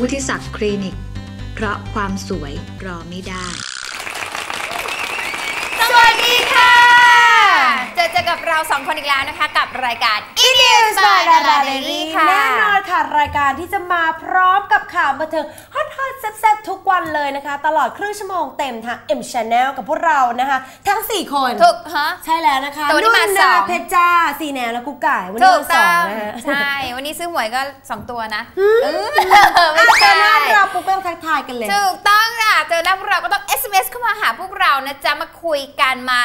วุฒิศักดิ์คลินิก เพราะความสวยรอไม่ได้ สวัสดีค่ะ เจอเจอกับเราสองคนอีกแล้วนะคะ กับรายการ i n e w s by Dara Daily ค่ะ แน่นอนค่ะ รายการที่จะมาพร้อมกับข่าวบันเทิงฮอตฮอตแซ่บๆทุก วันเลยนะคะ ตลอดครึ่งชั่วโมงเต็มทาง M Channel กับพวกเรานะคะ ทั้ง 4 คนถูกฮะ ใช่แล้วนะคะแต่วันนี้มานุ่สอง เพชรจ้าสีแนวและกุ๊กไก่วันนี้ถูกวันสอต้งองนะฮะใช่ วันนี้ซื้อหวยก็ 2 ตัวนะเอออะไม่เจใช่ อหน้าเราปุ๊บก็ทักทายกันเลย ถูกต้องค่ะ เจอหน้าพวกเราก็ต้อง SMS เข้ามาหาพวกเรานะจ๊ะ มาคุยกันมา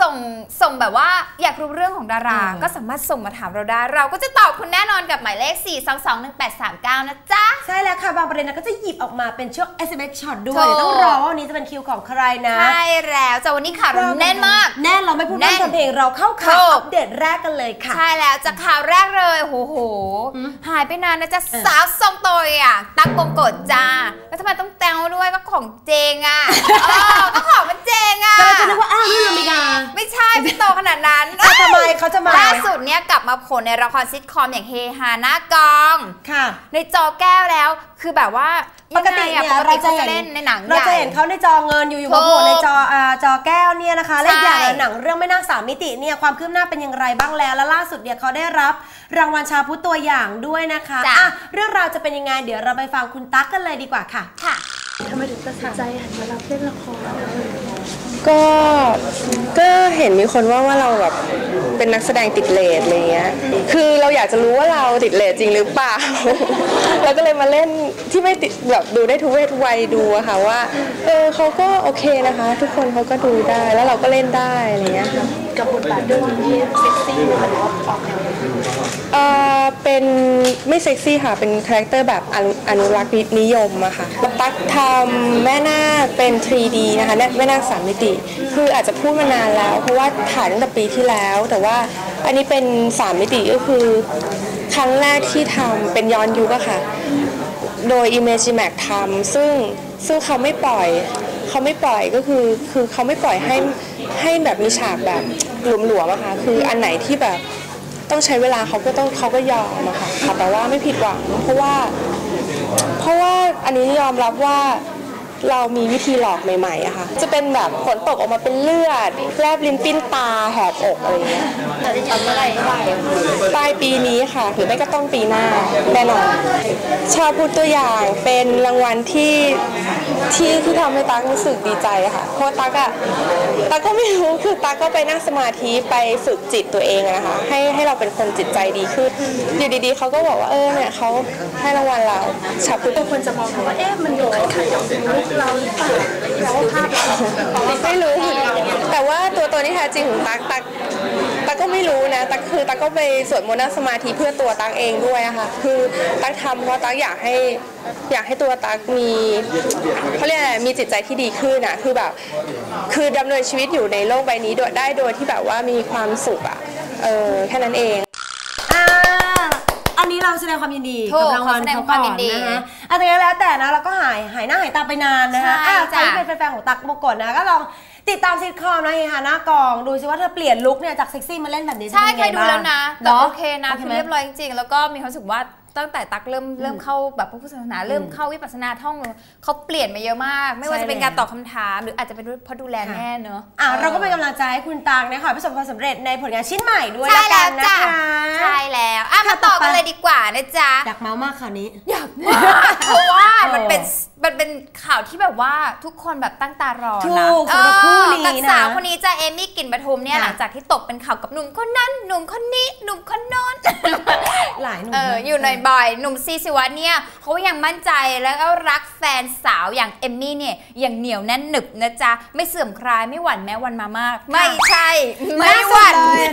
ส่งส่งแบบว่าอยากรู้เรื่องของดาราเออก็สามารถส่งมาถามเราได้ เราก็จะตอบคุณแน่นอนกับหมายเลข 4 2 2 1 8 3 9 นะจ๊ะ ใช่แล้วค่ะ บางประเด็นนะก็จะหยิบออกมาเป็นช่วง SMS Shot ด้วถูยกต้องรอว่าวันนี้จะเป็นคิวของใครนะ ใช่แล้วแต่วันนี้ข่าวเราแน่นมาก แน่นเราไม่พูดแน่เรื่นองเพลงเราเข้าข่าวถูกอัปเดตแรกกันเลยค่ะ ใช่แล้วจากข่าวแรกเลยโหโหหืมหายไปนานนะจ๊ะเออสาวทรงโตยอะตักบงกฎจ้าแล้วทำไมต้องแตวด้วยก็ของเจงอะเออก็ของมันเจงอะแต่เราจะนึกว่าอ้าวนี่ลามิดาไม่ใช่ไม่โตขนาดนั้นอะทำไมเขาจะมาล่าสุดเนี่ยกลับมาผลในละครซิทคอมอย่างเฮฮาหน้ากองค่ะ ในจอแก้วแล้วคือแบบว่าปกติงไงเนี่ยอะปกเราติจะเขาเห็จะนเล่นในหนังเราใหญ่จะเห็นเขาในจอเงินอยู่อยู่มาถูกโผล่ในจออ่าจอแก้วเนี่ยนะคะและอีกอย่างใช่หนังเรื่องไม่นั่งสามมิติเนี่ยความคืบหน้าเป็นอย่างไรบ้างแล้วและล่าสุดเนี่ยเขาได้รับรางวัลชาวพุทธตัวอย่างด้วยนะคะจ้ะอะเรื่องราวจะเป็นยังไงเดี๋ยวเราไปฟังคุณตั๊กกันเลยดีกว่าค่ะ ค่ะทำไมถึงตัดสินใจหันมารับเล่นละคร ก็ก็เห็นมีคนว่าว่าเราแบบเป็นนักแสดงติดเลทอะไรเงี้ย คือเราอยากจะรู้ว่าเราติดเลทจริงหรือเปล่า เราก็เลยมาเล่นที่ไม่ติดแบบดูได้ทุกเพศทุกวัยดูอะค่ะว่า เออเขาก็โอเคนะคะ ทุกคนเขาก็ดูได้แล้วเราก็เล่นได้อะไรเงี้ยค่ะกับบทบาทเรื่องนี้เซ็กซี่หรือว่าออกแนว เอ่อเป็นไม่เซ็กซี่ค่ะ เป็นคาแรคเตอร์แบบอนุอนุรักษ์นิยมอะค่ะตักทำแม่นาคเป็น 3D นะคะแม่นาคสามมิติ คืออาจจะพูดมานานแล้ว เพราะว่าถ่ายตั้งแต่ปีที่แล้ว แต่ว่าอันนี้เป็น3มิติก็คือ ครั้งแรกที่ทำเป็นย้อนยุคอะค่ะ โดย Imagimax ทำซึ่งซึ่งเขาไม่ปล่อยเขาไม่ปล่อยก็คือคือเขาไม่ปล่อยให้ให้แบบมีฉากแบบหลวมๆอะค่ะคืออันไหนที่แบบ ต้องใช้เวลาเขาก็ต้องเขาก็ยอมอะค่ะค่ะแต่ว่าไม่ผิดหวังเพราะว่า เพราะว่าอันนี้ยอมรับว่าเรามีวิธีหลอกใหม่ๆอะค่ะ จะเป็นแบบผลตกออกมาเป็นเลือด แลบลิ้นปิ้นตาแหบอกอะไรอย่างเงี้ยปลายปีนี้ค่ะ หรือไม่ก็ต้องปีหน้าแน่นอน ชาวพูดตัวอย่างเป็นรางวัลที่ ที่ที่ทำให้ตั๊กรู้สึกดีใจค่ะ เพราะตั๊กอะตั๊กก็ไม่รู้คือตั๊กก็ไปนั่งสมาธิไปฝึกจิตตัวเองอะนะคะให้ให้เราเป็นคนจิตใจดีขึ้นอยู่ดีๆเขาก็บอกว่าเออเนี่ยเขาให้รางวัลเราชาวพุทธคนจะมองว่าเอ๊ะมันดูขัดขัดกับลุคเราหรือเปล่าแล้วภาพไม่รู้แต่ว่าตัวตนที่แท้จริงของตักตั๊กตั๊ก ก็ไม่รู้นะตั๊กคือตั๊กก็ไปสวดมนต์นั่งสมาธิเพื่อตัวตั๊กเองด้วยอะค่ะ คือตั๊กทำเพราะตั๊กอยากให้อยากให้ตัวตั๊กมีเขาเรียกอะไรมีจิตใจที่ดีขึ้นอะคือแบบคือดำเนินชีวิตอยู่ในโลกใบนี้โดยได้โดยที่แบบว่ามีความสุขอะเออแค่นั้นเอง อ่าอันนี้เราแสดงความยินดีถูกักบรางวัลขอแสดงเขาควาก่มอยินนดีนะคะอะแต่แล้วแต่นะเราก็หายหายหน้าหายตาไปนานนะคะใช่อะใครจ้ะ ที่เป็นแฟนๆของตั๊กโมกดนะก็ลอง ติดตามซิทคอมนะเฮฮาหน้ากอง ดูสิว่าเธอเปลี่ยนลุคเนี่ยจากเซ็กซี่มาเล่นแบบนี้ใช่จะเคป็นยไงดูบ้างแล้วนะหแต่โอเคนะโอเคคือไหมเรียบร้อยจริงๆแล้วก็มีความรู้สึกว่าตั้งแต่ตักเริ่มเริ่มเข้าแบบพระพุทธศาสนาเริ่มเข้าวิปัสสนาท่องเขาเปลี่ยนมาเยอะมาก ไม่ว่าใช่จะเป็นแล้วการตอบคำถามหรืออาจจะเป็นเพราะดูแลค่ะแม่เนอะอะเราก็เป็นกำลังใจให้คุณตังนะคะประสบความสำเร็จในผลงานชิ้นใหม่ด้วยใช่แล้วแล้กัวนนะจ้ะคะใช่แล้วอะค่ะมาต่อต่อไปกันเลยดีกว่านะจ๊ะอยากเมามากข่าวนี้อยากมากเพราะว่ามันเป็นโอ้มันเป็นข่าวที่แบบว่าทุกคนแบบตั้งตารอถูนะกสำหรับคู่นี้เออกับนะสาวคนนี้จ้ะเอมี่กลิ่นปทุมเนี่ยค่ะหลังจากที่ตกเป็นข่าวกับหนุ่มคนนั้นหนุ่มคนนี้หนุ่มคนโน้นหลายหนุ่มเออมากอยู่หน่อยบ่อยหนุ่มซีสิวัตรเนี่ยเขายังมั่นใจแล้วก็รักแฟนสาวอย่างเอมมี่เนี่ยอย่างเหนียวแน่นหนึบนะจ๊ะไม่เสื่อมคลายไม่หวั่นแม้วันมามาก ไม่ใช่ไม่ล่าหสุดวั่นเลย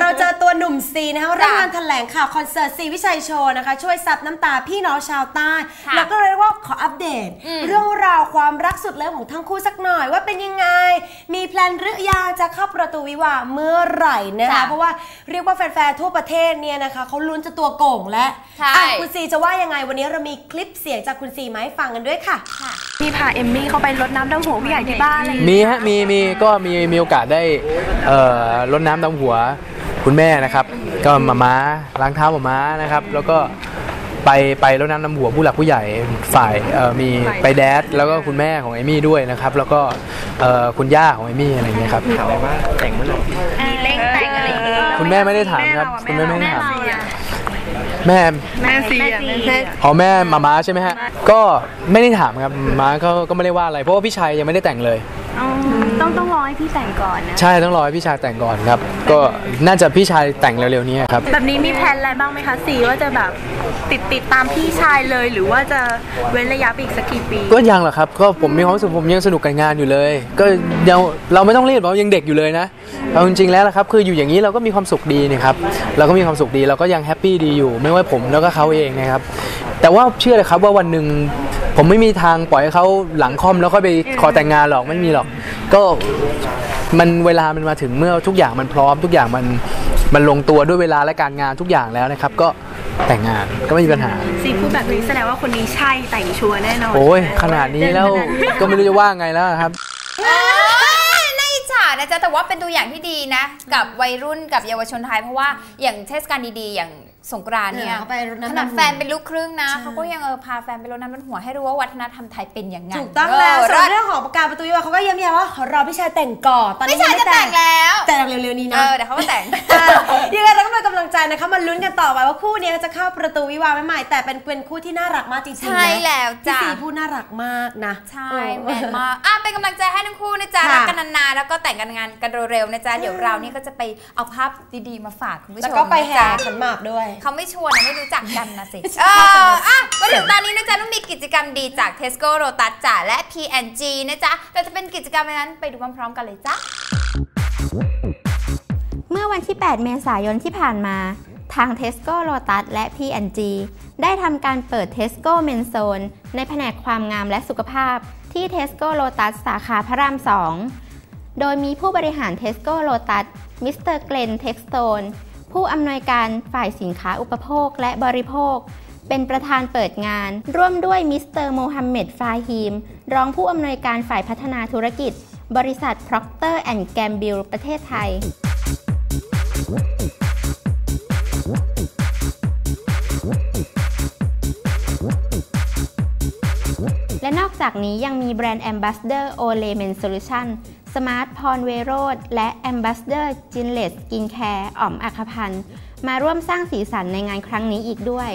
เราเจอตัวหนุ่มซีนะคะจ้ะร่วมงานแถลงข่าวคอนเสิร์ตซีวิชัยโชว์นะคะช่วยซับน้ำตาพี่น้องชาวใต้ค่ะแล้วก็เลยว่าขออัปเดตอืมเรื่องราวความรักสุดเลิฟของทั้งคู่สักหน่อยว่าเป็นยังไง มีแพลนหรือยังจะเข้าประตูวิวาห์เมื่อไหร่นะคะจ้ะเพราะว่าเรียกว่าแฟนๆทั่วประเทศเนี่ยนะคะเขาลุ้นจะตัวโก่งและใช่อะคุณซีจะว่ายังไงวันนี้เรามีคลิปเสียงจากคุณซีมาให้ฟังกันด้วยค่ะมีพาเอมมี่เข้าไปรดน้ำดำหัวผู้ใหญ่ที่บ้านอะไรอย่างเงี้ยมีฮะมีมีก็มีมีโอกาสได้เอ่อรดน้ำดำหัวคุณแม่นะครับ ก็มาม้าล้างเท้ามาม้านะครับ แล้วก็ ไปไปแล้วน้ำน้ำหัวผู้หลักผู้ใหญ่ฝ่ายเอ่อมีไปแดดแล้วก็คุณแม่ของเอมี่ด้วยนะครับ แล้วก็เอ่อคุณย่าของเอมี่อะไรอย่างเงี้ยครับถามเลยว่าแต่งเมื่อไหร่มีเล่งแต่งอะไรอย่างเงี้ยคุณแม่ไม่ได้ถามครับคุณแม่ไม่ได้ถาม แม่แม่ซีอะแม่อ๋อแม่มาม้าใช่ไหมฮะ ก็ไม่ได้ถามครับม้าก็ก็ไม่ได้ว่าอะไร เพราะว่าพี่ชายยังไม่ได้แต่งเลย ต้องต้องรอให้พี่แต่งก่อนนะ ใช่ต้องรอให้พี่ชายแต่งก่อนครับ ก็น่าจะพี่ชายแต่งเร็วๆนี้ครับ แบบนี้มีแผนอะไรบ้างไหมคะซีว่าจะแบบติดติดตามพี่ชายเลยหรือว่าจะเว้นระยะไปอีกสักกี่ปี ก็ยังหรอกครับ ก็ผมมีความรู้สึกผมยังสนุกกับงานอยู่เลย ก็ยังเราไม่ต้องรีบเรายังเด็กอยู่เลยนะเอาจริงๆแล้วนะครับคืออยู่อย่างนี้เราก็มีความสุขดีนี่ครับเราก็มีความสุขดีเราก็ยังแฮปปี้ดีอยู่ไม่ว่าผมแล้วก็เขาเองนะครับ แต่ว่าเชื่อเลยครับว่าวันหนึ่งผมไม่มีทางปล่อยให้เขาหลังคอมแล้วค่อยไปขอแต่งงานหรอกไม่มีหรอก ก็มันเวลามันมาถึงเมื่อทุกอย่างมันพร้อมทุกอย่างมันมันลงตัวด้วยเวลาและการงานทุกอย่างแล้วนะครับ ก็แต่งงานก็ไม่มีปัญหาซีพูดแบบนี้แสดงว่าคนนี้ใช่แต่งชัวร์แน่นอนโอ้ยขนาดนี้แล้วก็ไม่รู้จะว่าไงแล้วครับ เอ้ยน่าอิจฉา นะจ๊ะแต่ว่าเป็นตัวอย่างที่ดีนะ กับวัยรุ่นกับเยาวชนไทย เพราะว่าอย่างเทศกาลดีๆ อย่างสงกรานต์เนี่ยเออเขาไปรดน้ำขนาดดำหัวแฟนเป็นลูกครึ่งนะเขาก็ยังเออพาแฟนไปรดน้ำดำหัวให้รู้ว่าวัฒนธรรมไทยเป็นอย่างไงถูกต้องแล้วเส่วนเรื่องของประกาศประตูวิวาห์เขาก็ย้ำๆว่าขอรอพี่ชายแต่งก่อนตอนนี้พี่ชายงจะแต่งแล้ว แต่งเร็วๆนี้เอนะอเดี๋ยวเขาก็แต่ง นกำลังใจนะคะมาลุ้นกันต่อไปว่าคู่นี้จะเข้าประตูวิวาห์ใหม่ๆแต่เป็นเป็นคู่ที่น่ารักมากจริงๆนะใช่แล้วพี่จ้ะซีพูดน่ารักมากนะ ใช่เออแมนมากอะเป็นกำลังใจให้ทั้งคู่นะจ๊ะค่ะรักกันนานๆแล้วก็แต่งกันงานกันเร็วๆนะจ๊ะเดี๋ยวเรานี่ก็จะไปเอาภาพดีๆมาฝากคุณผู้ชมแล้วก็ไปแห่นะจ๊ะขันหมากด้วยเขาไม่ชวนนะไม่รู้จักกันนะสิเอออะมาถึงตอนนี้นะจ๊ะต้องมีกิจกรรมดีจาก Tesco r o t u s จ้ะและ P&G นะจ๊ะแต่จะเป็นกิจกรรมอะไรนั้นไปดูพร้อมๆกันเลยจ้ะเมื่อ วันที่ 8 เมษายนที่ผ่านมา ทาง Tesco Lotus และ P&G ได้ทำการเปิด Tesco Men Zone ในแผนกความงามและสุขภาพ ที่ Tesco Lotus สาขาพระราม 2 โดยมีผู้บริหาร Tesco Lotus มิสเตอร์เกลนเท็กสโตนผู้อำนวยการฝ่ายสินค้าอุปโภคและบริโภค เป็นประธานเปิดงาน ร่วมด้วยมิสเตอร์โมฮัมเหม็ดฟาฮีม รองผู้อำนวยการฝ่ายพัฒนาธุรกิจ บริษัท Procter Gamble ประเทศไทย และนอกจากนี้ยังมีแบรนด์ Ambassador Olay Men Solution Smart p o n v e r o d และ Ambassador Gillette Skincare อ๋อมอัคพันธ์มาร่วมสร้างสีสันในงานครั้งนี้อีกด้วย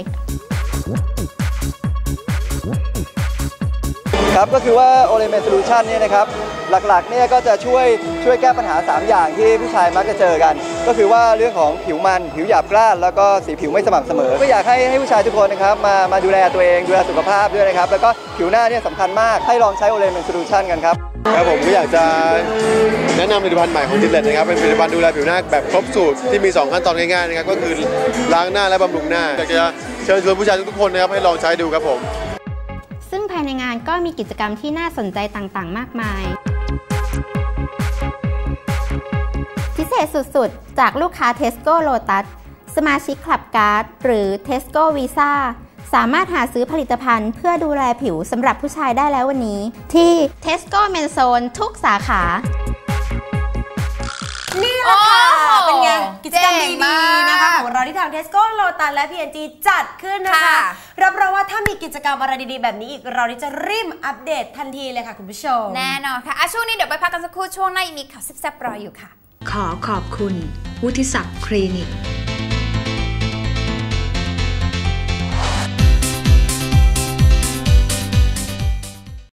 ครับก็คือว่า o l e m e n Solution เนี่ยนะครับ หลักๆเนี่ยก็จะช่วยช่วยแก้ปัญหา 3 อย่างที่ผู้ชายมักจะเจอกัน ก็คือว่าเรื่องของผิวมันผิวหยาบกร้านแล้วก็สีผิวไม่สม่ำเสมอ ก็อยากให้ให้ผู้ชายทุกคนนะครับมามาดูแลตัวเองดูแลสุขภาพด้วยนะครับ แล้วก็ผิวหน้าเนี่ยสำคัญมากให้ลองใช้ o l e m e n Solution กันครับ ครับผมก็อยากจะแนะนำผลิตภัณฑ์ใหม่ของจิเลตนะครับเป็นผลิตภัณฑ์ดูแลผิวหน้าแบบครบสูตรที่มี 2 ขั้นตอนง่ายๆนะครับก็คือล้างหน้าและบำรุงหน้าอยากจะเชิญชวนผู้ชายทุกๆคนนะครับให้ลองใช้ดูครับผม ซึ่งภายในงานก็มีกิจกรรมที่น่าสนใจต่างๆ มากมาย เศษสุดๆ จากลูกค้า Tesco Lotus สมาชิกคลับการ์ดหรือ Tesco Visa สามารถหาซื้อผลิตภัณฑ์เพื่อดูแลผิวสำหรับผู้ชายได้แล้ววันนี้ ที่ Tesco Men Zone ทุกสาขา นี่แหละค่ะ โอ้โหเป็นไงกิจกรรมเจ๋งดีมาก ๆนะคะของเราที่ทาง Tesco Lotus และ P&G จัดขึ้นนะคะค่ะรับรองว่าถ้ามีกิจกรรมอะไรดีๆ แบบนี้อีก เรานี่จะรีบอัปเดตทันทีเลยค่ะคุณผู้ชม แน่นอนค่ะอะช่วงนี้เดี๋ยวไปพักกันสักครู่ช่วงหน้ายังมีข่าวแซ่บๆรออยู่ค่ะ ขอขอบคุณ วุฒิศักดิ์คลินิก